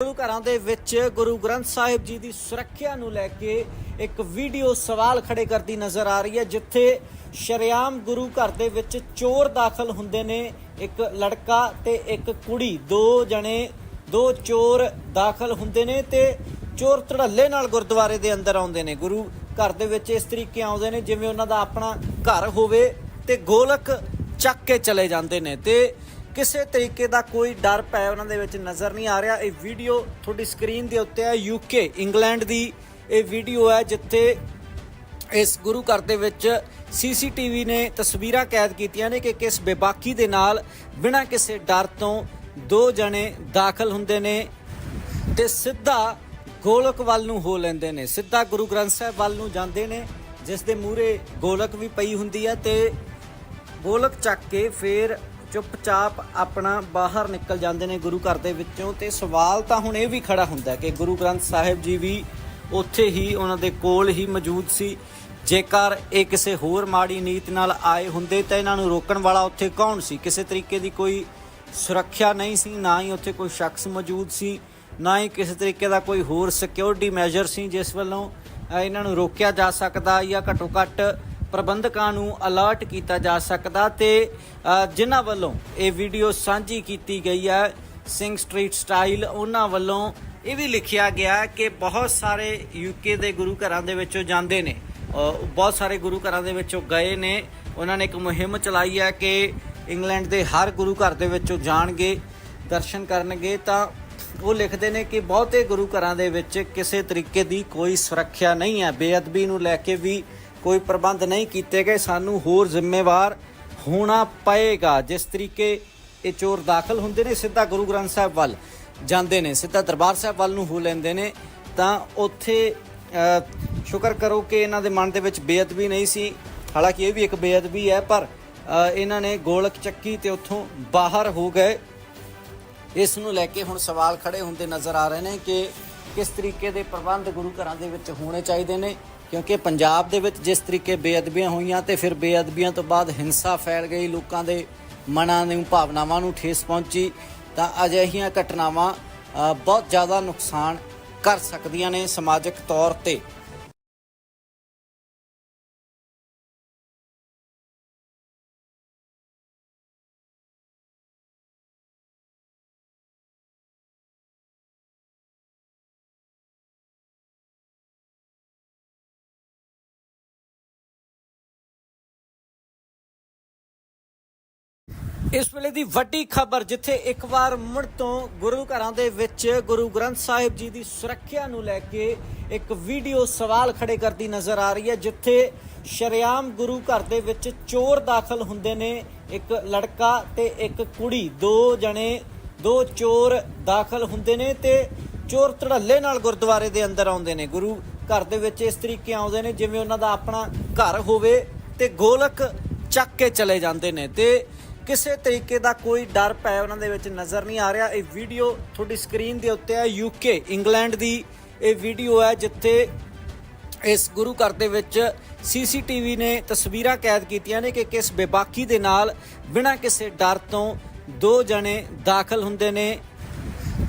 ਗੁਰੂ ਘਰਾਂ ਦੇ ਵਿੱਚ ਗੁਰੂ ਗ੍ਰੰਥ ਸਾਹਿਬ ਜੀ ਦੀ ਸੁਰੱਖਿਆ ਨੂੰ ਲੈ ਕੇ ਇੱਕ ਵੀਡੀਓ ਸਵਾਲ ਖੜੇ ਕਰਦੀ ਨਜ਼ਰ ਆ ਰਹੀ ਹੈ, ਜਿੱਥੇ ਸ਼ਰੇਆਮ ਗੁਰੂ ਘਰ ਦੇ ਵਿੱਚ ਚੋਰ ਦਾਖਲ ਹੁੰਦੇ ਨੇ, ਇੱਕ ਲੜਕਾ ਤੇ ਇੱਕ ਕੁੜੀ। ਦੋ ਜਣੇ, ਦੋ ਚੋਰ ਦਾਖਲ ਹੁੰਦੇ ਨੇ ਤੇ ਚੋਰ ਧੜੱਲੇ ਨਾਲ ਗੁਰਦੁਆਰੇ ਦੇ ਅੰਦਰ ਆਉਂਦੇ ਨੇ। ਗੁਰੂ ਘਰ ਦੇ ਵਿੱਚ ਇਸ ਤਰੀਕੇ ਆਉਂਦੇ ਨੇ ਜਿਵੇਂ ਉਹਨਾਂ ਦਾ ਆਪਣਾ ਘਰ ਹੋਵੇ ਤੇ ਗੋਲਕ ਚੱਕ ਕੇ ਚਲੇ ਜਾਂਦੇ ਨੇ ਤੇ ਕਿਸੇ ਤਰੀਕੇ ਦਾ ਕੋਈ ਡਰ ਪੈ ਉਹਨਾਂ ਦੇ ਵਿੱਚ ਨਜ਼ਰ ਨਹੀਂ ਆ ਰਿਹਾ। ਇਹ ਵੀਡੀਓ ਤੁਹਾਡੀ ਸਕਰੀਨ ਦੇ ਉੱਤੇ ਹੈ ਯੂਕੇ ਇੰਗਲੈਂਡ ਦੀ ਇਹ ਵੀਡੀਓ ਹੈ, ਜਿੱਥੇ ਇਸ ਗੁਰੂ ਘਰ ਦੇ ਵਿੱਚ ਸੀਸੀਟੀਵੀ ਨੇ ਤਸਵੀਰਾਂ ਕੈਦ ਕੀਤੀਆਂ ਨੇ ਕਿ ਕਿਸ ਬੇਬਾਕੀ ਦੇ ਨਾਲ ਬਿਨਾਂ ਕਿਸੇ ਡਰ ਤੋਂ ਦੋ ਜਣੇ ਦਾਖਲ ਹੁੰਦੇ ਨੇ ਤੇ ਸਿੱਧਾ ਗੋਲਕ ਵੱਲ ਨੂੰ ਹੋ ਲੈਂਦੇ ਨੇ। ਸਿੱਧਾ ਗੁਰੂ ਗ੍ਰੰਥ ਸਾਹਿਬ ਵੱਲ ਨੂੰ ਜਾਂਦੇ ਨੇ, ਜਿਸ ਦੇ ਮੂਹਰੇ ਗੋਲਕ ਵੀ ਪਈ ਹੁੰਦੀ ਹੈ ਤੇ ਗੋਲਕ ਚੱਕ ਕੇ ਫੇਰ ਚੁੱਪਚਾਪ ਆਪਣਾ ਬਾਹਰ ਨਿਕਲ ਜਾਂਦੇ ਨੇ ਗੁਰੂ ਘਰ ਦੇ ਵਿੱਚੋਂ ਤੇ ਸਵਾਲ ਤਾਂ ਹੁਣ ਇਹ ਵੀ ਖੜਾ ਹੁੰਦਾ ਕਿ ਗੁਰੂ ਗ੍ਰੰਥ ਸਾਹਿਬ ਜੀ ਵੀ ਉੱਥੇ ਹੀ ਉਹਨਾਂ ਦੇ ਕੋਲ ਹੀ ਮੌਜੂਦ ਸੀ। ਜੇਕਰ ਇਹ ਕਿਸੇ ਹੋਰ ਮਾੜੀ ਨੀਤ ਨਾਲ ਆਏ ਹੁੰਦੇ ਤਾਂ ਇਹਨਾਂ ਨੂੰ ਰੋਕਣ ਵਾਲਾ ਉੱਥੇ ਕੌਣ ਸੀ? ਕਿਸੇ ਤਰੀਕੇ ਦੀ ਕੋਈ ਸੁਰੱਖਿਆ ਨਹੀਂ ਸੀ, ਨਾ ਹੀ ਉੱਥੇ ਕੋਈ ਸ਼ਖਸ ਮੌਜੂਦ ਸੀ, ਨਾ ਹੀ ਕਿਸੇ ਤਰੀਕੇ ਦਾ ਕੋਈ ਹੋਰ ਸਿਕਿਉਰਿਟੀ ਮੈਜਰ ਸੀ ਜਿਸ ਵੱਲੋਂ ਇਹਨਾਂ ਨੂੰ ਰੋਕਿਆ ਜਾ ਸਕਦਾ ਜਾਂ ਘੱਟੋ ਘੱਟ ਪ੍ਰਬੰਧਕਾਂ ਨੂੰ ਅਲਰਟ ਕੀਤਾ ਜਾ ਸਕਦਾ ਤੇ ਜਿਨ੍ਹਾਂ ਵੱਲੋਂ ਇਹ ਵੀਡੀਓ ਸਾਂਝੀ ਕੀਤੀ ਗਈ ਹੈ, ਸਿੰਘ ਸਟਰੀਟ ਸਟਾਈਲ, ਉਹਨਾਂ ਵੱਲੋਂ ਇਹ ਵੀ ਲਿਖਿਆ ਗਿਆ ਕਿ ਬਹੁਤ ਸਾਰੇ ਯੂਕੇ ਦੇ ਗੁਰੂ ਘਰਾਂ ਦੇ ਵਿੱਚੋਂ ਜਾਂਦੇ ਨੇ। ਬਹੁਤ ਸਾਰੇ ਗੁਰੂ ਘਰਾਂ ਦੇ ਵਿੱਚੋਂ ਗਏ ਨੇ। ਉਹਨਾਂ ਨੇ ਇੱਕ ਮੁਹਿੰਮ ਚਲਾਈ ਹੈ ਕਿ ਇੰਗਲੈਂਡ ਦੇ ਹਰ ਗੁਰੂ ਘਰ ਦੇ ਵਿੱਚੋਂ ਜਾਣਗੇ, ਦਰਸ਼ਨ ਕਰਨਗੇ ਤਾਂ ਉਹ ਲਿਖਦੇ ਨੇ ਕਿ ਬਹੁਤੇ ਗੁਰੂ ਘਰਾਂ ਦੇ ਵਿੱਚ ਕਿਸੇ ਤਰੀਕੇ ਦੀ ਕੋਈ ਸੁਰੱਖਿਆ ਨਹੀਂ ਹੈ। ਬੇਅਦਬੀ ਨੂੰ ਲੈ ਕੇ ਵੀ ਕੋਈ ਪ੍ਰਬੰਧ ਨਹੀਂ ਕੀਤੇ ਗਏ, ਸਾਨੂੰ ਹੋਰ ਜ਼ਿੰਮੇਵਾਰ ਹੋਣਾ ਪਏਗਾ। ਜਿਸ ਤਰੀਕੇ ਇਹ ਚੋਰ ਦਾਖਲ ਹੁੰਦੇ ਨੇ, ਸਿੱਧਾ ਗੁਰੂ ਗ੍ਰੰਥ ਸਾਹਿਬ ਵੱਲ ਜਾਂਦੇ ਨੇ, ਸਿੱਧਾ ਦਰਬਾਰ ਸਾਹਿਬ ਵੱਲ ਨੂੰ ਹੋ ਲੈਂਦੇ ਨੇ, ਤਾਂ ਉੱਥੇ ਸ਼ੁਕਰ ਕਰੋ ਕਿ ਇਹਨਾਂ ਦੇ ਮਨ ਦੇ ਵਿੱਚ ਬੇਅਦਬੀ ਨਹੀਂ ਸੀ। ਹਾਲਾਂਕਿ ਇਹ ਵੀ ਇੱਕ ਬੇਅਦਬੀ ਹੈ, ਪਰ ਇਹਨਾਂ ਨੇ ਗੋਲਕ ਚੱਕੀ ਤੇ ਉੱਥੋਂ ਬਾਹਰ ਹੋ ਗਏ। ਇਸ ਨੂੰ ਲੈ ਕੇ ਹੁਣ ਸਵਾਲ ਖੜੇ ਹੁੰਦੇ ਨਜ਼ਰ ਆ ਰਹੇ ਨੇ ਕਿ ਕਿਸ ਤਰੀਕੇ ਦੇ ਪ੍ਰਬੰਧ ਗੁਰੂ ਘਰਾਂ ਦੇ ਵਿੱਚ ਹੋਣੇ ਚਾਹੀਦੇ ਨੇ। ਕਿਉਂਕਿ ਪੰਜਾਬ ਦੇ ਵਿੱਚ ਜਿਸ ਤਰੀਕੇ ਬੇਅਦਬੀਆਂ ਹੋਈਆਂ ਤੇ ਫਿਰ ਬੇਅਦਬੀਆਂ ਤੋਂ ਬਾਅਦ ਹਿੰਸਾ ਫੈਲ ਗਈ, ਲੋਕਾਂ ਦੇ ਮਨਾਂ ਨੂੰ, ਭਾਵਨਾਵਾਂ ਨੂੰ ਠੇਸ ਪਹੁੰਚੀ, ਤਾਂ ਅਜਿਹੀਆਂ ਘਟਨਾਵਾਂ ਬਹੁਤ ਜ਼ਿਆਦਾ ਨੁਕਸਾਨ ਕਰ ਸਕਦੀਆਂ ਨੇ ਸਮਾਜਿਕ ਤੌਰ ਤੇ। ਇਸ ਵੇਲੇ ਦੀ ਵੱਡੀ ਖਬਰ ਜਿੱਥੇ ਇੱਕ ਵਾਰ ਮੁੜ ਤੋਂ ਗੁਰੂ ਘਰਾਂ ਦੇ ਵਿੱਚ ਗੁਰੂ ਗ੍ਰੰਥ ਸਾਹਿਬ ਜੀ ਦੀ ਸੁਰੱਖਿਆ ਨੂੰ ਲੈ ਕੇ ਇੱਕ ਵੀਡੀਓ ਸਵਾਲ ਖੜੇ ਕਰਦੀ ਨਜ਼ਰ ਆ ਰਹੀ ਹੈ, ਜਿੱਥੇ ਸ਼ਰੇਆਮ ਗੁਰੂ ਘਰ ਦੇ ਵਿੱਚ ਚੋਰ ਦਾਖਲ ਹੁੰਦੇ ਨੇ, ਇੱਕ ਲੜਕਾ ਤੇ ਇੱਕ ਕੁੜੀ। ਦੋ ਜਣੇ, ਦੋ ਚੋਰ ਦਾਖਲ ਹੁੰਦੇ ਨੇ ਤੇ ਚੋਰ ਧੜੱਲੇ ਨਾਲ ਗੁਰਦੁਆਰੇ ਦੇ ਅੰਦਰ ਆਉਂਦੇ ਨੇ। ਗੁਰੂ ਘਰ ਦੇ ਵਿੱਚ ਇਸ ਤਰੀਕੇ ਆਉਂਦੇ ਨੇ ਜਿਵੇਂ ਉਹਨਾਂ ਦਾ ਆਪਣਾ ਘਰ ਹੋਵੇ ਤੇ ਗੋਲਕ ਚੱਕ ਕੇ ਚਲੇ ਜਾਂਦੇ ਨੇ ਤੇ ਕਿਸੇ ਤਰੀਕੇ ਦਾ ਕੋਈ ਡਰ ਪੈ ਉਹਨਾਂ ਦੇ ਵਿੱਚ ਨਜ਼ਰ ਨਹੀਂ ਆ ਰਿਹਾ। ਇਹ ਵੀਡੀਓ ਤੁਹਾਡੀ ਸਕਰੀਨ ਦੇ ਉੱਤੇ ਹੈ ਯੂਕੇ ਇੰਗਲੈਂਡ ਦੀ ਇਹ ਵੀਡੀਓ ਹੈ, ਜਿੱਥੇ ਇਸ ਗੁਰੂ ਘਰ ਦੇ ਵਿੱਚ ਸੀਸੀਟੀਵੀ ਨੇ ਤਸਵੀਰਾਂ ਕੈਦ ਕੀਤੀਆਂ ਨੇ ਕਿ ਕਿਸ ਬੇਬਾਕੀ ਦੇ ਨਾਲ ਬਿਨਾਂ ਕਿਸੇ ਡਰ ਤੋਂ ਦੋ ਜਣੇ ਦਾਖਲ ਹੁੰਦੇ ਨੇ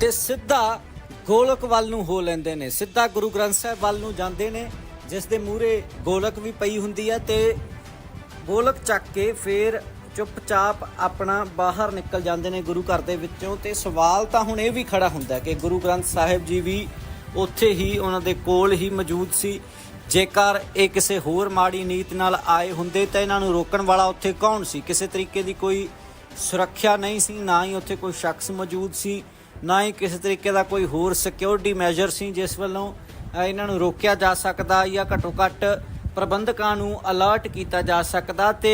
ਤੇ ਸਿੱਧਾ ਗੋਲਕ ਵੱਲ ਨੂੰ ਹੋ ਲੈਂਦੇ ਨੇ। ਸਿੱਧਾ ਗੁਰੂ ਗ੍ਰੰਥ ਸਾਹਿਬ ਵੱਲ ਨੂੰ ਜਾਂਦੇ ਨੇ, ਜਿਸ ਦੇ ਮੂਹਰੇ ਗੋਲਕ ਵੀ ਪਈ ਹੁੰਦੀ ਹੈ ਤੇ ਗੋਲਕ ਚੱਕ ਕੇ ਫੇਰ ਚੁੱਪਚਾਪ ਆਪਣਾ ਬਾਹਰ ਨਿਕਲ ਜਾਂਦੇ ਨੇ ਗੁਰੂ ਘਰ ਦੇ ਵਿੱਚੋਂ ਤੇ ਸਵਾਲ ਤਾਂ ਹੁਣ ਇਹ ਵੀ ਖੜਾ ਹੁੰਦਾ ਕਿ ਗੁਰੂ ਗ੍ਰੰਥ ਸਾਹਿਬ ਜੀ ਵੀ ਉੱਥੇ ਹੀ ਉਹਨਾਂ ਦੇ ਕੋਲ ਹੀ ਮੌਜੂਦ ਸੀ। ਜੇਕਰ ਇਹ ਕਿਸੇ ਹੋਰ ਮਾੜੀ ਨੀਤ ਨਾਲ ਆਏ ਹੁੰਦੇ ਤਾਂ ਇਹਨਾਂ ਨੂੰ ਰੋਕਣ ਵਾਲਾ ਉੱਥੇ ਕੌਣ ਸੀ? ਕਿਸੇ ਤਰੀਕੇ ਦੀ ਕੋਈ ਸੁਰੱਖਿਆ ਨਹੀਂ ਸੀ, ਨਾ ਹੀ ਉੱਥੇ ਕੋਈ ਸ਼ਖਸ ਮੌਜੂਦ ਸੀ, ਨਾ ਹੀ ਕਿਸੇ ਤਰੀਕੇ ਦਾ ਕੋਈ ਹੋਰ ਸਿਕਿਉਰਿਟੀ ਮੈਜਰ ਸੀ ਜਿਸ ਵੱਲੋਂ ਇਹਨਾਂ ਨੂੰ ਰੋਕਿਆ ਜਾ ਸਕਦਾ ਜਾਂ ਘੱਟੋ ਘੱਟ ਪ੍ਰਬੰਧਕਾਂ ਨੂੰ ਅਲਰਟ ਕੀਤਾ ਜਾ ਸਕਦਾ ਤੇ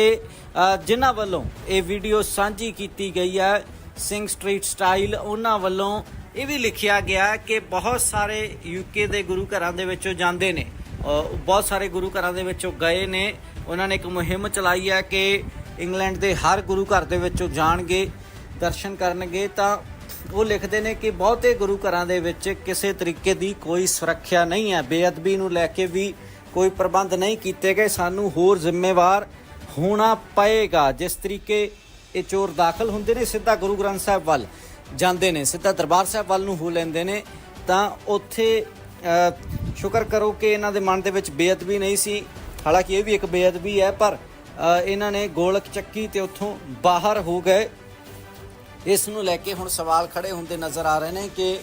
ਜਿਨ੍ਹਾਂ ਵੱਲੋਂ ਇਹ ਵੀਡੀਓ ਸਾਂਝੀ ਕੀਤੀ ਗਈ ਹੈ, ਸਿੰਘ ਸਟਰੀਟ ਸਟਾਈਲ, ਉਹਨਾਂ ਵੱਲੋਂ ਇਹ ਵੀ ਲਿਖਿਆ ਗਿਆ ਕਿ ਬਹੁਤ ਸਾਰੇ ਯੂਕੇ ਦੇ ਗੁਰੂ ਘਰਾਂ ਦੇ ਵਿੱਚੋਂ ਜਾਂਦੇ ਨੇ। ਬਹੁਤ ਸਾਰੇ ਗੁਰੂ ਘਰਾਂ ਦੇ ਵਿੱਚੋਂ ਗਏ ਨੇ। ਉਹਨਾਂ ਨੇ ਇੱਕ ਮੁਹਿੰਮ ਚਲਾਈ ਹੈ ਕਿ ਇੰਗਲੈਂਡ ਦੇ ਹਰ ਗੁਰੂ ਘਰ ਦੇ ਵਿੱਚੋਂ ਜਾਣਗੇ, ਦਰਸ਼ਨ ਕਰਨਗੇ। ਤਾਂ ਉਹ ਲਿਖਦੇ ਨੇ ਕਿ ਬਹੁਤੇ ਗੁਰੂ ਘਰਾਂ ਦੇ ਵਿੱਚ ਕਿਸੇ ਤਰੀਕੇ ਦੀ ਕੋਈ ਸੁਰੱਖਿਆ ਨਹੀਂ ਹੈ। ਬੇਅਦਬੀ ਨੂੰ ਲੈ ਕੇ ਵੀ ਕੋਈ ਪ੍ਰਬੰਧ ਨਹੀਂ ਕੀਤੇ ਗਏ, ਸਾਨੂੰ ਹੋਰ ਜ਼ਿੰਮੇਵਾਰ ਹੋਣਾ ਪਏਗਾ। ਜਿਸ ਤਰੀਕੇ ਇਹ ਚੋਰ ਦਾਖਲ ਹੁੰਦੇ ਨੇ, ਸਿੱਧਾ ਗੁਰੂ ਗ੍ਰੰਥ ਸਾਹਿਬ ਵੱਲ ਜਾਂਦੇ ਨੇ, ਸਿੱਧਾ ਦਰਬਾਰ ਸਾਹਿਬ ਵੱਲ ਨੂੰ ਹੋ ਲੈਂਦੇ ਨੇ, ਤਾਂ ਉੱਥੇ ਸ਼ੁਕਰ ਕਰੋ ਕਿ ਇਹਨਾਂ ਦੇ ਮਨ ਦੇ ਵਿੱਚ ਬੇਅਦਬੀ ਨਹੀਂ ਸੀ। ਹਾਲਾਂਕਿ ਇਹ ਵੀ ਇੱਕ ਬੇਅਦਬੀ ਹੈ, ਪਰ ਇਹਨਾਂ ਨੇ ਗੋਲਕ ਚੱਕੀ ਤੇ ਉੱਥੋਂ ਬਾਹਰ ਹੋ ਗਏ। ਇਸ ਨੂੰ ਲੈ ਕੇ ਹੁਣ ਸਵਾਲ ਖੜੇ ਹੁੰਦੇ ਨਜ਼ਰ ਆ ਰਹੇ ਨੇ ਕਿ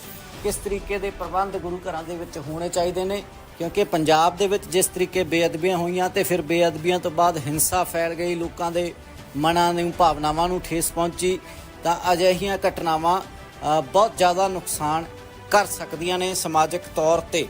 ਕਿਸ ਤਰੀਕੇ ਦੇ ਪ੍ਰਬੰਧ ਗੁਰੂ ਘਰਾਂ ਦੇ ਵਿੱਚ ਹੋਣੇ ਚਾਹੀਦੇ ਨੇ? ਕਿਉਂਕਿ ਪੰਜਾਬ ਦੇ ਵਿੱਚ ਜਿਸ ਤਰੀਕੇ ਬੇਅਦਬੀਆਂ ਹੋਈਆਂ ਤੇ ਫਿਰ ਬੇਅਦਬੀਆਂ ਤੋਂ ਬਾਅਦ ਹਿੰਸਾ ਫੈਲ ਗਈ, ਲੋਕਾਂ ਦੇ ਮਨਾਂ ਨੂੰ, ਭਾਵਨਾਵਾਂ ਨੂੰ ਠੇਸ ਪਹੁੰਚੀ, ਤਾਂ ਅਜਿਹੀਆਂ ਘਟਨਾਵਾਂ ਬਹੁਤ ਜ਼ਿਆਦਾ ਨੁਕਸਾਨ ਕਰ ਸਕਦੀਆਂ ਨੇ ਸਮਾਜਿਕ ਤੌਰ ਤੇ।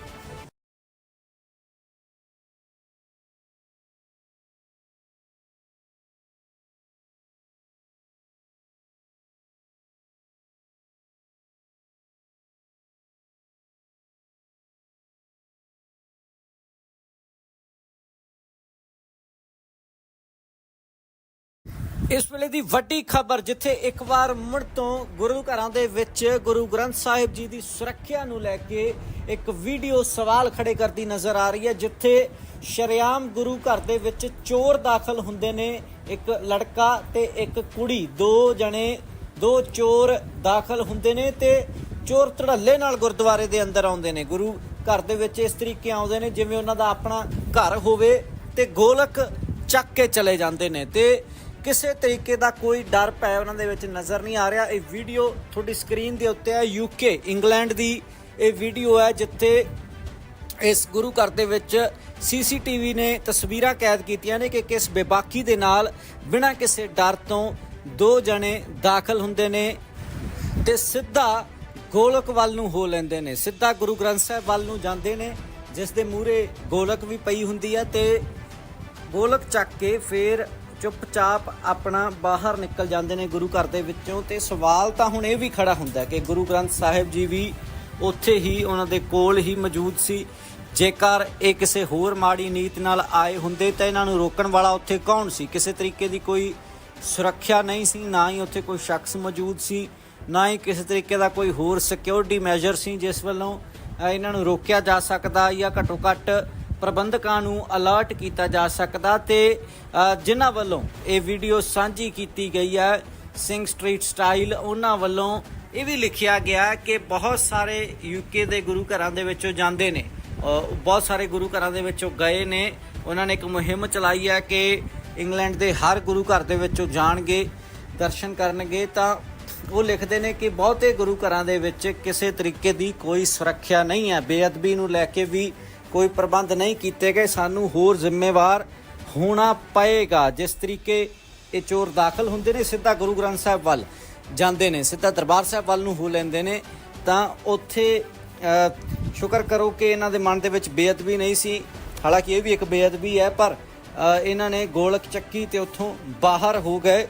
ਇਸ ਵੇਲੇ ਦੀ ਵੱਡੀ ਖਬਰ ਜਿੱਥੇ ਇੱਕ ਵਾਰ ਮੁੜ ਤੋਂ ਗੁਰੂ ਘਰਾਂ ਦੇ ਵਿੱਚ ਗੁਰੂ ਗ੍ਰੰਥ ਸਾਹਿਬ ਜੀ ਦੀ ਸੁਰੱਖਿਆ ਨੂੰ ਲੈ ਕੇ ਇੱਕ ਵੀਡੀਓ ਸਵਾਲ ਖੜੇ ਕਰਦੀ ਨਜ਼ਰ ਆ ਰਹੀ ਹੈ, ਜਿੱਥੇ ਸ਼ਰਿਆਮ ਗੁਰੂ ਘਰ ਦੇ ਵਿੱਚ ਚੋਰ ਦਾਖਲ ਹੁੰਦੇ ਨੇ, ਇੱਕ ਲੜਕਾ ਤੇ ਇੱਕ ਕੁੜੀ। ਦੋ ਜਣੇ, ਦੋ ਚੋਰ ਦਾਖਲ ਹੁੰਦੇ ਨੇ ਤੇ ਚੋਰ ਧੜੱਲੇ ਨਾਲ ਗੁਰਦੁਆਰੇ ਦੇ ਅੰਦਰ ਆਉਂਦੇ ਨੇ। ਗੁਰੂ ਘਰ ਦੇ ਵਿੱਚ ਇਸ ਤਰੀਕੇ ਆਉਂਦੇ ਨੇ ਜਿਵੇਂ ਉਹਨਾਂ ਦਾ ਆਪਣਾ ਘਰ ਹੋਵੇ ਤੇ ਗੋਲਕ ਚੱਕ ਕੇ ਚਲੇ ਜਾਂਦੇ ਨੇ ਤੇ ਕਿਸੇ ਤਰੀਕੇ ਦਾ ਕੋਈ ਡਰ ਪੈ ਉਹਨਾਂ ਦੇ ਵਿੱਚ ਨਜ਼ਰ ਨਹੀਂ ਆ ਰਿਹਾ। ਇਹ ਵੀਡੀਓ ਤੁਹਾਡੀ ਸਕਰੀਨ ਦੇ ਉੱਤੇ ਹੈ ਯੂਕੇ ਇੰਗਲੈਂਡ ਦੀ ਇਹ ਵੀਡੀਓ ਹੈ, ਜਿੱਥੇ ਇਸ ਗੁਰੂ ਘਰ ਦੇ ਵਿੱਚ ਸੀਸੀਟੀਵੀ ਨੇ ਤਸਵੀਰਾਂ ਕੈਦ ਕੀਤੀਆਂ ਨੇ ਕਿ ਕਿਸ ਬੇਬਾਕੀ ਦੇ ਨਾਲ ਬਿਨਾਂ ਕਿਸੇ ਡਰ ਤੋਂ ਦੋ ਜਣੇ ਦਾਖਲ ਹੁੰਦੇ ਨੇ ਤੇ ਸਿੱਧਾ ਗੋਲਕ ਵੱਲ ਨੂੰ ਹੋ ਲੈਂਦੇ ਨੇ। ਸਿੱਧਾ ਗੁਰੂ ਗ੍ਰੰਥ ਸਾਹਿਬ ਵੱਲ ਨੂੰ ਜਾਂਦੇ ਨੇ, ਜਿਸ ਦੇ ਮੂਹਰੇ ਗੋਲਕ ਵੀ ਪਈ ਹੁੰਦੀ ਹੈ ਤੇ ਗੋਲਕ ਚੱਕ ਕੇ ਫੇਰ ਚੁੱਪਚਾਪ ਆਪਣਾ ਬਾਹਰ ਨਿਕਲ ਜਾਂਦੇ ਨੇ ਗੁਰੂ ਘਰ ਦੇ ਵਿੱਚੋਂ ਤੇ ਸਵਾਲ ਤਾਂ ਹੁਣ ਇਹ ਵੀ ਖੜਾ ਹੁੰਦਾ ਕਿ ਗੁਰੂ ਗ੍ਰੰਥ ਸਾਹਿਬ ਜੀ ਵੀ ਉੱਥੇ ਹੀ ਉਹਨਾਂ ਦੇ ਕੋਲ ਹੀ ਮੌਜੂਦ ਸੀ। ਜੇਕਰ ਇਹ ਕਿਸੇ ਹੋਰ ਮਾੜੀ ਨੀਤ ਨਾਲ ਆਏ ਹੁੰਦੇ ਤਾਂ ਇਹਨਾਂ ਨੂੰ ਰੋਕਣ ਵਾਲਾ ਉੱਥੇ ਕੌਣ ਸੀ? ਕਿਸੇ ਤਰੀਕੇ ਦੀ ਕੋਈ ਸੁਰੱਖਿਆ ਨਹੀਂ ਸੀ, ਨਾ ਹੀ ਉੱਥੇ ਕੋਈ ਸ਼ਖਸ ਮੌਜੂਦ ਸੀ, ਨਾ ਹੀ ਕਿਸੇ ਤਰੀਕੇ ਦਾ ਕੋਈ ਹੋਰ ਸਿਕਿਉਰਿਟੀ ਮੈਜਰ ਸੀ ਜਿਸ ਵੱਲੋਂ ਇਹਨਾਂ ਨੂੰ ਰੋਕਿਆ ਜਾ ਸਕਦਾ ਜਾਂ ਘੱਟੋ ਘੱਟ ਪ੍ਰਬੰਧਕਾਂ ਨੂੰ ਅਲਰਟ ਕੀਤਾ ਜਾ ਸਕਦਾ ਤੇ ਜਿਨ੍ਹਾਂ ਵੱਲੋਂ ਇਹ ਵੀਡੀਓ ਸਾਂਝੀ ਕੀਤੀ ਗਈ ਹੈ, ਸਿੰਘ ਸਟਰੀਟ ਸਟਾਈਲ, ਉਹਨਾਂ ਵੱਲੋਂ ਇਹ ਵੀ ਲਿਖਿਆ ਗਿਆ ਕਿ ਬਹੁਤ ਸਾਰੇ ਯੂਕੇ ਦੇ ਗੁਰੂ ਘਰਾਂ ਦੇ ਵਿੱਚੋਂ ਜਾਂਦੇ ਨੇ। ਬਹੁਤ ਸਾਰੇ ਗੁਰੂ ਘਰਾਂ ਦੇ ਵਿੱਚੋਂ ਗਏ ਨੇ। ਉਹਨਾਂ ਨੇ ਇੱਕ ਮੁਹਿੰਮ ਚਲਾਈ ਹੈ ਕਿ ਇੰਗਲੈਂਡ ਦੇ ਹਰ ਗੁਰੂ ਘਰ ਦੇ ਵਿੱਚੋਂ ਜਾਣਗੇ, ਦਰਸ਼ਨ ਕਰਨਗੇ ਤਾਂ ਉਹ ਲਿਖਦੇ ਨੇ ਕਿ ਬਹੁਤੇ ਗੁਰੂ ਘਰਾਂ ਦੇ ਵਿੱਚ ਕਿਸੇ ਤਰੀਕੇ ਦੀ ਕੋਈ ਸੁਰੱਖਿਆ ਨਹੀਂ ਹੈ। ਬੇਅਦਬੀ ਨੂੰ ਲੈ ਕੇ ਵੀ ਕੋਈ ਪ੍ਰਬੰਧ ਨਹੀਂ ਕੀਤੇ ਗਏ, ਸਾਨੂੰ ਹੋਰ ਜ਼ਿੰਮੇਵਾਰ ਹੋਣਾ ਪਏਗਾ। ਜਿਸ ਤਰੀਕੇ ਇਹ ਚੋਰ ਦਾਖਲ ਹੁੰਦੇ ਨੇ, ਸਿੱਧਾ ਗੁਰੂ ਗ੍ਰੰਥ ਸਾਹਿਬ ਵੱਲ ਜਾਂਦੇ ਨੇ, ਸਿੱਧਾ ਦਰਬਾਰ ਸਾਹਿਬ ਵੱਲ ਨੂੰ ਹੋ ਲੈਂਦੇ ਨੇ, ਤਾਂ ਉੱਥੇ ਸ਼ੁਕਰ ਕਰੋ ਕਿ ਇਹਨਾਂ ਦੇ ਮਨ ਦੇ ਵਿੱਚ ਬੇਅਦਬੀ ਨਹੀਂ ਸੀ। ਹਾਲਾਂਕਿ ਇਹ ਵੀ ਇੱਕ ਬੇਅਦਬੀ ਹੈ, ਪਰ ਇਹਨਾਂ ਨੇ ਗੋਲਕ ਚੱਕੀ ਤੇ ਉੱਥੋਂ ਬਾਹਰ ਹੋ ਗਏ।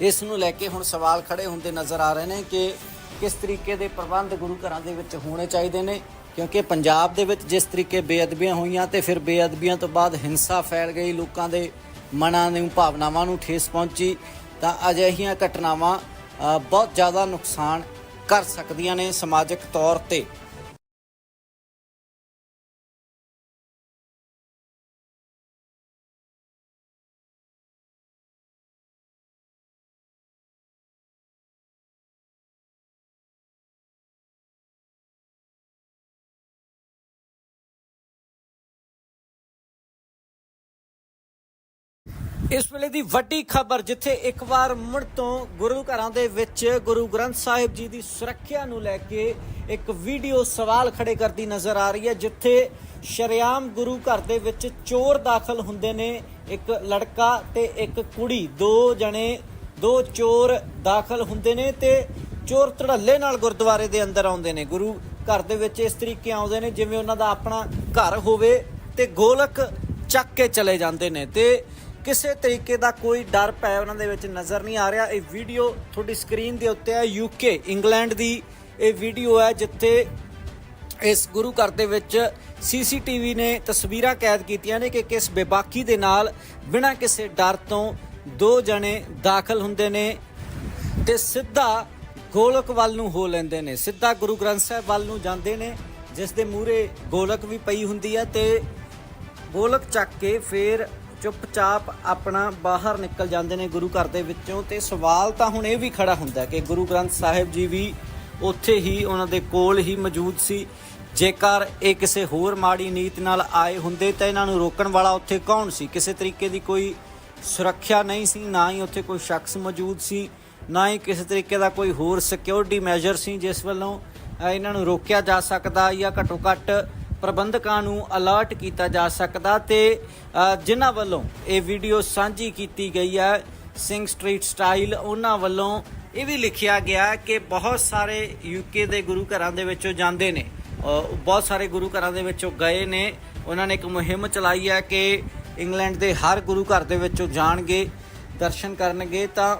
ਇਸ ਨੂੰ ਲੈ ਕੇ ਹੁਣ ਸਵਾਲ ਖੜੇ ਹੁੰਦੇ ਨਜ਼ਰ ਆ ਰਹੇ ਨੇ ਕਿ ਕਿਸ ਤਰੀਕੇ ਦੇ ਪ੍ਰਬੰਧ ਗੁਰੂ ਘਰਾਂ ਦੇ ਵਿੱਚ ਹੋਣੇ ਚਾਹੀਦੇ ਨੇ। ਕਿਉਂਕਿ ਪੰਜਾਬ ਦੇ ਵਿੱਚ ਜਿਸ ਤਰੀਕੇ ਬੇਅਦਬੀਆਂ ਹੋਈਆਂ ਤੇ ਫਿਰ ਬੇਅਦਬੀਆਂ ਤੋਂ ਬਾਅਦ ਹਿੰਸਾ ਫੈਲ ਗਈ, ਲੋਕਾਂ ਦੇ ਮਨਾਂ ਨੂੰ, ਭਾਵਨਾਵਾਂ ਨੂੰ ਠੇਸ ਪਹੁੰਚੀ, ਤਾਂ ਅਜਿਹੀਆਂ ਘਟਨਾਵਾਂ ਬਹੁਤ ਜ਼ਿਆਦਾ ਨੁਕਸਾਨ ਕਰ ਸਕਦੀਆਂ ਨੇ ਸਮਾਜਿਕ ਤੌਰ ਤੇ। ਇਸ ਵੇਲੇ ਦੀ ਵੱਡੀ ਖਬਰ ਜਿੱਥੇ ਇੱਕ ਵਾਰ ਮੁੜ ਤੋਂ ਗੁਰੂ ਘਰਾਂ ਦੇ ਵਿੱਚ ਗੁਰੂ ਗ੍ਰੰਥ ਸਾਹਿਬ ਜੀ ਦੀ ਸੁਰੱਖਿਆ ਨੂੰ ਲੈ ਕੇ ਇੱਕ ਵੀਡੀਓ ਸਵਾਲ ਖੜੇ ਕਰਦੀ ਨਜ਼ਰ ਆ ਰਹੀ ਹੈ, ਜਿੱਥੇ ਸ਼ਰਿਆਮ ਗੁਰੂ ਘਰ ਦੇ ਵਿੱਚ ਚੋਰ ਦਾਖਲ ਹੁੰਦੇ ਨੇ, ਇੱਕ ਲੜਕਾ ਤੇ ਇੱਕ ਕੁੜੀ। ਦੋ ਜਣੇ, ਦੋ ਚੋਰ ਦਾਖਲ ਹੁੰਦੇ ਨੇ ਤੇ ਚੋਰ ਧੜੱਲੇ ਨਾਲ ਗੁਰਦੁਆਰੇ ਦੇ ਅੰਦਰ ਆਉਂਦੇ ਨੇ। ਗੁਰੂ ਘਰ ਦੇ ਵਿੱਚ ਇਸ ਤਰੀਕੇ ਆਉਂਦੇ ਨੇ ਜਿਵੇਂ ਉਹਨਾਂ ਦਾ ਆਪਣਾ ਘਰ ਹੋਵੇ ਤੇ ਗੋਲਕ ਚੱਕ ਕੇ ਚਲੇ ਜਾਂਦੇ ਨੇ ਤੇ ਕਿਸੇ ਤਰੀਕੇ ਦਾ ਕੋਈ ਡਰ ਪੈ ਉਹਨਾਂ ਦੇ ਵਿੱਚ ਨਜ਼ਰ ਨਹੀਂ ਆ ਰਿਹਾ। ਇਹ ਵੀਡੀਓ ਤੁਹਾਡੀ ਸਕਰੀਨ ਦੇ ਉੱਤੇ ਹੈ ਯੂਕੇ ਇੰਗਲੈਂਡ ਦੀ ਇਹ ਵੀਡੀਓ ਹੈ, ਜਿੱਥੇ ਇਸ ਗੁਰੂ ਘਰ ਦੇ ਵਿੱਚ ਸੀਸੀਟੀਵੀ ਨੇ ਤਸਵੀਰਾਂ ਕੈਦ ਕੀਤੀਆਂ ਨੇ ਕਿ ਕਿਸ ਬੇਬਾਕੀ ਦੇ ਨਾਲ ਬਿਨਾਂ ਕਿਸੇ ਡਰ ਤੋਂ ਦੋ ਜਣੇ ਦਾਖਲ ਹੁੰਦੇ ਨੇ ਤੇ ਸਿੱਧਾ ਗੋਲਕ ਵੱਲ ਨੂੰ ਹੋ ਲੈਂਦੇ ਨੇ। ਸਿੱਧਾ ਗੁਰੂ ਗ੍ਰੰਥ ਸਾਹਿਬ ਵੱਲ ਨੂੰ ਜਾਂਦੇ ਨੇ, ਜਿਸ ਦੇ ਮੂਹਰੇ ਗੋਲਕ ਵੀ ਪਈ ਹੁੰਦੀ ਹੈ ਤੇ ਗੋਲਕ ਚੱਕ ਕੇ ਫੇਰ ਚੁੱਪਚਾਪ ਆਪਣਾ ਬਾਹਰ ਨਿਕਲ ਜਾਂਦੇ ਨੇ ਗੁਰੂ ਘਰ ਦੇ ਵਿੱਚੋਂ ਤੇ ਸਵਾਲ ਤਾਂ ਹੁਣ ਇਹ ਵੀ ਖੜਾ ਹੁੰਦਾ ਕਿ ਗੁਰੂ ਗ੍ਰੰਥ ਸਾਹਿਬ ਜੀ ਵੀ ਉੱਥੇ ਹੀ ਉਹਨਾਂ ਦੇ ਕੋਲ ਹੀ ਮੌਜੂਦ ਸੀ। ਜੇਕਰ ਇਹ ਕਿਸੇ ਹੋਰ ਮਾੜੀ ਨੀਤ ਨਾਲ ਆਏ ਹੁੰਦੇ ਤਾਂ ਇਹਨਾਂ ਨੂੰ ਰੋਕਣ ਵਾਲਾ ਉੱਥੇ ਕੌਣ ਸੀ? ਕਿਸੇ ਤਰੀਕੇ ਦੀ ਕੋਈ ਸੁਰੱਖਿਆ ਨਹੀਂ ਸੀ, ਨਾ ਹੀ ਉੱਥੇ ਕੋਈ ਸ਼ਖਸ ਮੌਜੂਦ ਸੀ, ਨਾ ਹੀ ਕਿਸੇ ਤਰੀਕੇ ਦਾ ਕੋਈ ਹੋਰ ਸਿਕਿਉਰਿਟੀ ਮੈਜਰ ਸੀ ਜਿਸ ਵੱਲੋਂ ਇਹਨਾਂ ਨੂੰ ਰੋਕਿਆ ਜਾ ਸਕਦਾ ਜਾਂ ਘੱਟੋ ਘੱਟ ਪ੍ਰਬੰਧਕਾਂ ਨੂੰ ਅਲਰਟ ਕੀਤਾ ਜਾ ਸਕਦਾ ਤੇ ਜਿਨ੍ਹਾਂ ਵੱਲੋਂ ਇਹ ਵੀਡੀਓ ਸਾਂਝੀ ਕੀਤੀ ਗਈ ਹੈ, ਸਿੰਘ ਸਟਰੀਟ ਸਟਾਈਲ, ਉਹਨਾਂ ਵੱਲੋਂ ਇਹ ਵੀ ਲਿਖਿਆ ਗਿਆ ਕਿ ਬਹੁਤ ਸਾਰੇ ਯੂਕੇ ਦੇ ਗੁਰੂ ਘਰਾਂ ਦੇ ਵਿੱਚੋਂ ਜਾਂਦੇ ਨੇ। ਬਹੁਤ ਸਾਰੇ ਗੁਰੂ ਘਰਾਂ ਦੇ ਵਿੱਚੋਂ ਗਏ ਨੇ। ਉਹਨਾਂ ਨੇ ਇੱਕ ਮੁਹਿੰਮ ਚਲਾਈ ਹੈ ਕਿ ਇੰਗਲੈਂਡ ਦੇ ਹਰ ਗੁਰੂ ਘਰ ਦੇ ਵਿੱਚੋਂ ਜਾਣਗੇ, ਦਰਸ਼ਨ ਕਰਨਗੇ ਤਾਂ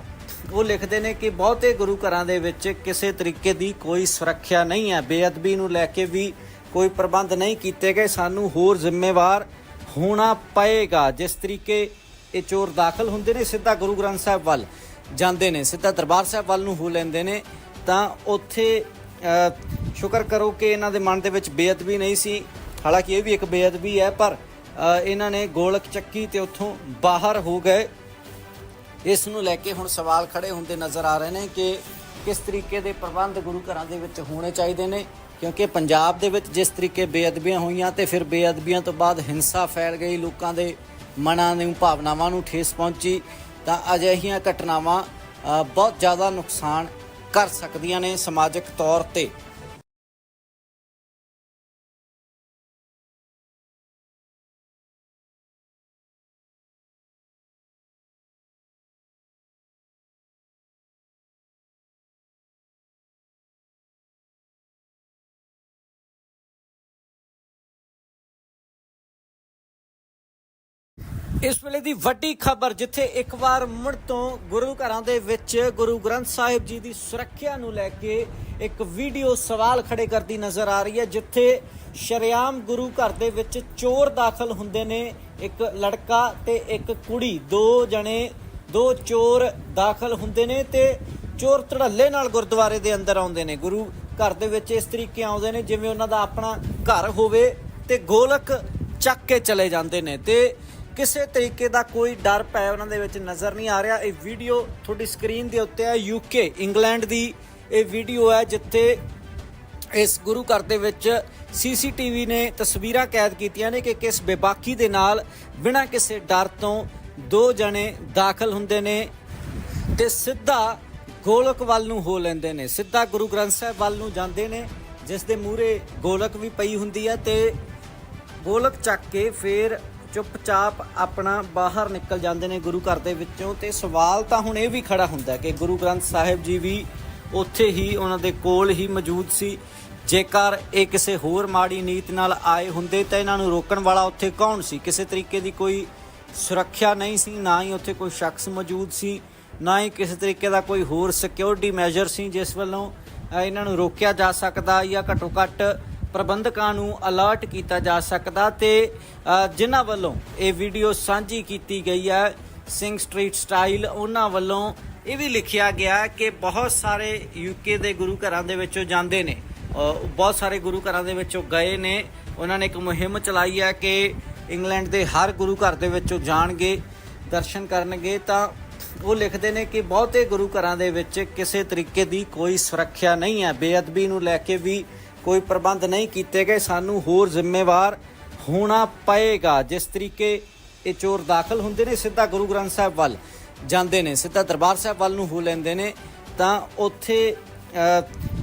ਉਹ ਲਿਖਦੇ ਨੇ ਕਿ ਬਹੁਤੇ ਗੁਰੂ ਘਰਾਂ ਦੇ ਵਿੱਚ ਕਿਸੇ ਤਰੀਕੇ ਦੀ ਕੋਈ ਸੁਰੱਖਿਆ ਨਹੀਂ ਹੈ। ਬੇਅਦਬੀ ਨੂੰ ਲੈ ਕੇ ਵੀ ਕੋਈ ਪ੍ਰਬੰਧ ਨਹੀਂ ਕੀਤੇ ਗਏ, ਸਾਨੂੰ ਹੋਰ ਜ਼ਿੰਮੇਵਾਰ ਹੋਣਾ ਪਏਗਾ। ਜਿਸ ਤਰੀਕੇ ਇਹ ਚੋਰ ਦਾਖਲ ਹੁੰਦੇ ਨੇ, ਸਿੱਧਾ ਗੁਰੂ ਗ੍ਰੰਥ ਸਾਹਿਬ ਵੱਲ ਜਾਂਦੇ ਨੇ, ਸਿੱਧਾ ਦਰਬਾਰ ਸਾਹਿਬ ਵੱਲ ਨੂੰ ਹੋ ਲੈਂਦੇ ਨੇ, ਤਾਂ ਉੱਥੇ ਸ਼ੁਕਰ ਕਰੋ ਕਿ ਇਹਨਾਂ ਦੇ ਮਨ ਦੇ ਵਿੱਚ ਬੇਅਦਬੀ ਨਹੀਂ ਸੀ। ਹਾਲਾਂਕਿ ਇਹ ਵੀ ਇੱਕ ਬੇਅਦਬੀ ਹੈ, ਪਰ ਇਹਨਾਂ ਨੇ ਗੋਲਕ ਚੱਕੀ ਤੇ ਉੱਥੋਂ ਬਾਹਰ ਹੋ ਗਏ। ਇਸ ਨੂੰ ਲੈ ਕੇ ਹੁਣ ਸਵਾਲ ਖੜੇ ਹੁੰਦੇ ਨਜ਼ਰ ਆ ਰਹੇ ਨੇ ਕਿ ਕਿਸ ਤਰੀਕੇ ਦੇ ਪ੍ਰਬੰਧ ਗੁਰੂ ਘਰਾਂ ਦੇ ਵਿੱਚ ਹੋਣੇ ਚਾਹੀਦੇ ਨੇ। ਕਿਉਂਕਿ ਪੰਜਾਬ ਦੇ ਵਿੱਚ ਜਿਸ ਤਰੀਕੇ ਬੇਅਦਬੀਆਂ ਹੋਈਆਂ ਤੇ ਫਿਰ ਬੇਅਦਬੀਆਂ ਤੋਂ ਬਾਅਦ ਹਿੰਸਾ ਫੈਲ ਗਈ, ਲੋਕਾਂ ਦੇ ਮਨਾਂ ਨੂੰ, ਭਾਵਨਾਵਾਂ ਨੂੰ ਠੇਸ ਪਹੁੰਚੀ, ਤਾਂ ਅਜਿਹੀਆਂ ਘਟਨਾਵਾਂ ਬਹੁਤ ਜ਼ਿਆਦਾ ਨੁਕਸਾਨ ਕਰ ਸਕਦੀਆਂ ਨੇ ਸਮਾਜਿਕ ਤੌਰ ਤੇ। ਇਸ ਵੇਲੇ ਦੀ ਵੱਡੀ ਖਬਰ ਜਿੱਥੇ ਇੱਕ ਵਾਰ ਮੁੜ ਤੋਂ ਗੁਰੂ ਘਰਾਂ ਦੇ ਵਿੱਚ ਗੁਰੂ ਗ੍ਰੰਥ ਸਾਹਿਬ ਜੀ ਦੀ ਸੁਰੱਖਿਆ ਨੂੰ ਲੈ ਕੇ ਇੱਕ ਵੀਡੀਓ ਸਵਾਲ ਖੜੇ ਕਰਦੀ ਨਜ਼ਰ ਆ ਰਹੀ ਹੈ, ਜਿੱਥੇ ਸ਼ਰੇਆਮ ਗੁਰੂ ਘਰ ਦੇ ਵਿੱਚ ਚੋਰ ਦਾਖਲ ਹੁੰਦੇ ਨੇ, ਇੱਕ ਲੜਕਾ ਤੇ ਇੱਕ ਕੁੜੀ। ਦੋ ਜਣੇ, ਦੋ ਚੋਰ ਦਾਖਲ ਹੁੰਦੇ ਨੇ ਤੇ ਚੋਰ ਧੜੱਲੇ ਨਾਲ ਗੁਰਦੁਆਰੇ ਦੇ ਅੰਦਰ ਆਉਂਦੇ ਨੇ। ਗੁਰੂ ਘਰ ਦੇ ਵਿੱਚ ਇਸ ਤਰੀਕੇ ਆਉਂਦੇ ਨੇ ਜਿਵੇਂ ਉਹਨਾਂ ਦਾ ਆਪਣਾ ਘਰ ਹੋਵੇ ਤੇ ਗੋਲਕ ਚੱਕ ਕੇ ਚਲੇ ਜਾਂਦੇ ਨੇ ਤੇ ਕਿਸੇ ਤਰੀਕੇ ਦਾ ਕੋਈ ਡਰ ਪੈ ਉਹਨਾਂ ਦੇ ਵਿੱਚ ਨਜ਼ਰ ਨਹੀਂ ਆ ਰਿਹਾ। ਇਹ ਵੀਡੀਓ ਤੁਹਾਡੀ ਸਕਰੀਨ ਦੇ ਉੱਤੇ ਹੈ ਯੂਕੇ ਇੰਗਲੈਂਡ ਦੀ ਇਹ ਵੀਡੀਓ ਹੈ, ਜਿੱਥੇ ਇਸ ਗੁਰੂ ਘਰ ਦੇ ਵਿੱਚ ਸੀਸੀਟੀਵੀ ਨੇ ਤਸਵੀਰਾਂ ਕੈਦ ਕੀਤੀਆਂ ਨੇ ਕਿ ਕਿਸ ਬੇਬਾਕੀ ਦੇ ਨਾਲ ਬਿਨਾਂ ਕਿਸੇ ਡਰ ਤੋਂ ਦੋ ਜਣੇ ਦਾਖਲ ਹੁੰਦੇ ਨੇ ਤੇ ਸਿੱਧਾ ਗੋਲਕ ਵੱਲ ਨੂੰ ਹੋ ਲੈਂਦੇ ਨੇ। ਸਿੱਧਾ ਗੁਰੂ ਗ੍ਰੰਥ ਸਾਹਿਬ ਵੱਲ ਨੂੰ ਜਾਂਦੇ ਨੇ, ਜਿਸ ਦੇ ਮੂਹਰੇ ਗੋਲਕ ਵੀ ਪਈ ਹੁੰਦੀ ਹੈ ਤੇ ਗੋਲਕ ਚੱਕ ਕੇ ਫੇਰ ਚੁੱਪਚਾਪ ਆਪਣਾ ਬਾਹਰ ਨਿਕਲ ਜਾਂਦੇ ਨੇ ਗੁਰੂ ਘਰ ਦੇ ਵਿੱਚੋਂ ਤੇ ਸਵਾਲ ਤਾਂ ਹੁਣ ਇਹ ਵੀ ਖੜਾ ਹੁੰਦਾ ਕਿ ਗੁਰੂ ਗ੍ਰੰਥ ਸਾਹਿਬ ਜੀ ਵੀ ਉੱਥੇ ਹੀ ਉਹਨਾਂ ਦੇ ਕੋਲ ਹੀ ਮੌਜੂਦ ਸੀ। ਜੇਕਰ ਇਹ ਕਿਸੇ ਹੋਰ ਮਾੜੀ ਨੀਤ ਨਾਲ ਆਏ ਹੁੰਦੇ ਤਾਂ ਇਹਨਾਂ ਨੂੰ ਰੋਕਣ ਵਾਲਾ ਉੱਥੇ ਕੌਣ ਸੀ? ਕਿਸੇ ਤਰੀਕੇ ਦੀ ਕੋਈ ਸੁਰੱਖਿਆ ਨਹੀਂ ਸੀ, ਨਾ ਹੀ ਉੱਥੇ ਕੋਈ ਸ਼ਖਸ ਮੌਜੂਦ ਸੀ, ਨਾ ਹੀ ਕਿਸੇ ਤਰੀਕੇ ਦਾ ਕੋਈ ਹੋਰ ਸਿਕਿਉਰਿਟੀ ਮੈਜਰ ਸੀ ਜਿਸ ਵੱਲੋਂ ਇਹਨਾਂ ਨੂੰ ਰੋਕਿਆ ਜਾ ਸਕਦਾ ਜਾਂ ਘੱਟੋ ਘੱਟ ਪ੍ਰਬੰਧਕਾਂ ਨੂੰ ਅਲਰਟ ਕੀਤਾ ਜਾ ਸਕਦਾ ਤੇ ਜਿਨ੍ਹਾਂ ਵੱਲੋਂ ਇਹ ਵੀਡੀਓ ਸਾਂਝੀ ਕੀਤੀ ਗਈ ਹੈ, ਸਿੰਘ ਸਟਰੀਟ ਸਟਾਈਲ, ਉਹਨਾਂ ਵੱਲੋਂ ਇਹ ਵੀ ਲਿਖਿਆ ਗਿਆ ਕਿ ਬਹੁਤ ਸਾਰੇ ਯੂਕੇ ਦੇ ਗੁਰੂ ਘਰਾਂ ਦੇ ਵਿੱਚੋਂ ਜਾਂਦੇ ਨੇ। ਬਹੁਤ ਸਾਰੇ ਗੁਰੂ ਘਰਾਂ ਦੇ ਵਿੱਚੋਂ ਗਏ ਨੇ। ਉਹਨਾਂ ਨੇ ਇੱਕ ਮੁਹਿੰਮ ਚਲਾਈ ਹੈ ਕਿ ਇੰਗਲੈਂਡ ਦੇ ਹਰ ਗੁਰੂ ਘਰ ਦੇ ਵਿੱਚੋਂ ਜਾਣਗੇ, ਦਰਸ਼ਨ ਕਰਨਗੇ ਤਾਂ ਉਹ ਲਿਖਦੇ ਨੇ ਕਿ ਬਹੁਤੇ ਗੁਰੂ ਘਰਾਂ ਦੇ ਵਿੱਚ ਕਿਸੇ ਤਰੀਕੇ ਦੀ ਕੋਈ ਸੁਰੱਖਿਆ ਨਹੀਂ ਹੈ। ਬੇਅਦਬੀ ਨੂੰ ਲੈ ਕੇ ਵੀ ਕੋਈ ਪ੍ਰਬੰਧ ਨਹੀਂ ਕੀਤੇ ਗਏ, ਸਾਨੂੰ ਹੋਰ ਜ਼ਿੰਮੇਵਾਰ ਹੋਣਾ ਪਏਗਾ। ਜਿਸ ਤਰੀਕੇ ਇਹ ਚੋਰ ਦਾਖਲ ਹੁੰਦੇ ਨੇ, ਸਿੱਧਾ ਗੁਰੂ ਗ੍ਰੰਥ ਸਾਹਿਬ ਵੱਲ ਜਾਂਦੇ ਨੇ, ਸਿੱਧਾ ਦਰਬਾਰ ਸਾਹਿਬ ਵੱਲ ਨੂੰ ਹੋ ਲੈਂਦੇ ਨੇ, ਤਾਂ ਉੱਥੇ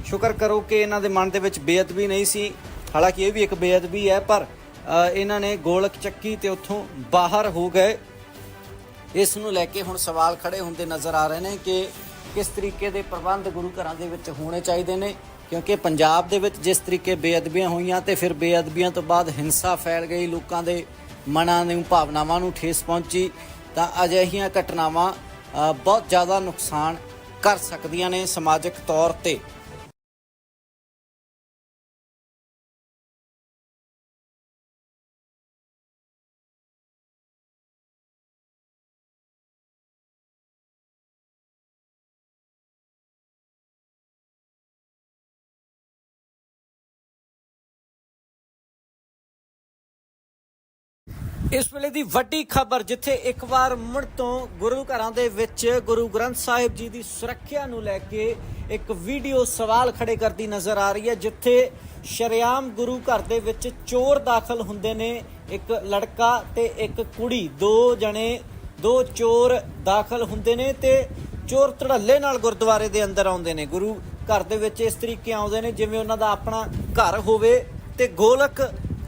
ਸ਼ੁਕਰ ਕਰੋ ਕਿ ਇਹਨਾਂ ਦੇ ਮਨ ਦੇ ਵਿੱਚ ਬੇਅਦਬੀ ਨਹੀਂ ਸੀ। ਹਾਲਾਂਕਿ ਇਹ ਵੀ ਇੱਕ ਬੇਅਦਬੀ ਹੈ, ਪਰ ਇਹਨਾਂ ਨੇ ਗੋਲਕ ਚੱਕੀ ਤੇ ਉੱਥੋਂ ਬਾਹਰ ਹੋ ਗਏ। ਇਸ ਨੂੰ ਲੈ ਕੇ ਹੁਣ ਸਵਾਲ ਖੜੇ ਹੁੰਦੇ ਨਜ਼ਰ ਆ ਰਹੇ ਨੇ ਕਿ ਕਿਸ ਤਰੀਕੇ ਦੇ ਪ੍ਰਬੰਧ ਗੁਰੂ ਘਰਾਂ ਦੇ ਵਿੱਚ ਹੋਣੇ ਚਾਹੀਦੇ ਨੇ। ਕਿਉਂਕਿ ਪੰਜਾਬ ਦੇ ਵਿੱਚ ਜਿਸ ਤਰੀਕੇ ਬੇਅਦਬੀਆਂ ਹੋਈਆਂ ਤੇ ਫਿਰ ਬੇਅਦਬੀਆਂ ਤੋਂ ਬਾਅਦ ਹਿੰਸਾ ਫੈਲ ਗਈ, ਲੋਕਾਂ ਦੇ ਮਨਾਂ ਨੂੰ, ਭਾਵਨਾਵਾਂ ਨੂੰ ਠੇਸ ਪਹੁੰਚੀ, ਤਾਂ ਅਜਿਹੀਆਂ ਘਟਨਾਵਾਂ ਬਹੁਤ ਜ਼ਿਆਦਾ ਨੁਕਸਾਨ ਕਰ ਸਕਦੀਆਂ ਨੇ ਸਮਾਜਿਕ ਤੌਰ ਤੇ। ਇਸ ਵੇਲੇ ਦੀ ਵੱਡੀ ਖਬਰ ਜਿੱਥੇ ਇੱਕ ਵਾਰ ਮੁੜ ਤੋਂ ਗੁਰੂ ਘਰਾਂ ਦੇ ਵਿੱਚ ਗੁਰੂ ਗ੍ਰੰਥ ਸਾਹਿਬ ਜੀ ਦੀ ਸੁਰੱਖਿਆ ਨੂੰ ਲੈ ਕੇ ਇੱਕ ਵੀਡੀਓ ਸਵਾਲ ਖੜੇ ਕਰਦੀ ਨਜ਼ਰ ਆ ਰਹੀ ਹੈ, ਜਿੱਥੇ ਸ਼ਰੇਆਮ ਗੁਰੂ ਘਰ ਦੇ ਵਿੱਚ ਚੋਰ ਦਾਖਲ ਹੁੰਦੇ ਨੇ, ਇੱਕ ਲੜਕਾ ਤੇ ਇੱਕ ਕੁੜੀ। ਦੋ ਜਣੇ, ਦੋ ਚੋਰ ਦਾਖਲ ਹੁੰਦੇ ਨੇ ਤੇ ਚੋਰ ਧੜੱਲੇ ਨਾਲ ਗੁਰਦੁਆਰੇ ਦੇ ਅੰਦਰ ਆਉਂਦੇ ਨੇ। ਗੁਰੂ ਘਰ ਦੇ ਵਿੱਚ ਇਸ ਤਰੀਕੇ ਆਉਂਦੇ ਨੇ ਜਿਵੇਂ ਉਹਨਾਂ ਦਾ ਆਪਣਾ ਘਰ ਹੋਵੇ ਤੇ ਗੋਲਕ